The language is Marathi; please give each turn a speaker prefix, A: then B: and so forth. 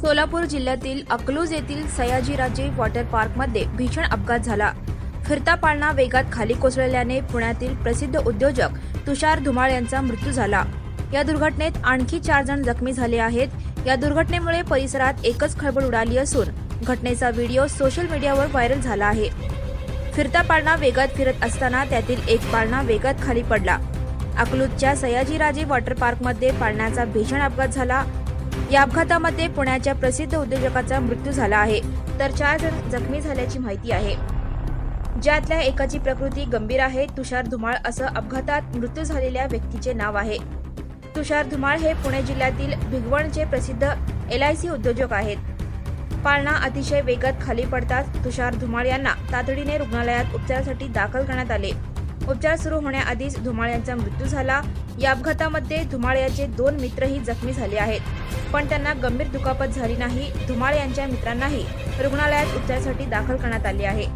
A: सोलापूर जिल्ह्यातील अकलूज येथील सयाजीराजे वॉटर पार्कमध्ये भीषण अपघात झाला. फिरता पाळणा वेगात खाली कोसळल्याने पुण्यातील प्रसिद्ध उद्योजक तुषार धुमाळ यांचा मृत्यू झाला. या दुर्घटनेत आणखी चार जण जखमी झाले आहेत. या दुर्घटनेमुळे परिसरात एकच खळबळ उडाली असून घटनेचा व्हिडिओ सोशल मीडियावर व्हायरल झाला आहे. फिरता पाळणा वेगात फिरत असताना त्यातील एक पाळणा वेगात खाली पडला. अकलूजच्या सयाजीराजे वॉटर पार्कमध्ये पाळण्याचा भीषण अपघात झाला. या अपघातामध्ये पुण्याच्या प्रसिद्ध उद्योजकाचा मृत्यू झाला आहे. तर चार जण जखमी झाल्याची माहिती आहे. ज्यातल्या एकाची प्रकृती गंभीर आहे तुषार धुमाळ असं अपघातात मृत्यू झालेल्या व्यक्तीचे नाव आहे. तुषार धुमाळ हे पुणे जिल्ह्यातील भिगवणचे प्रसिद्ध एलआयसी उद्योजक आहेत. पाळणा अतिशय वेगात खाली पडताच तुषार धुमाळ यांना तातडीने रुग्णालयात उपचारासाठी दाखल करण्यात आले. उपचार सुरू होण्याआधीच धुमाळ यांचा मृत्यू झाला. या अपघातामध्ये धुमाळ यांचे दोन मित्रही जखमी झाले आहेत. पण त्यांना गंभीर दुखापत झाली नाही धुमाळ यांच्या मित्रांनाही रुग्णालयात उपचारासाठी दाखल करण्यात आले आहे.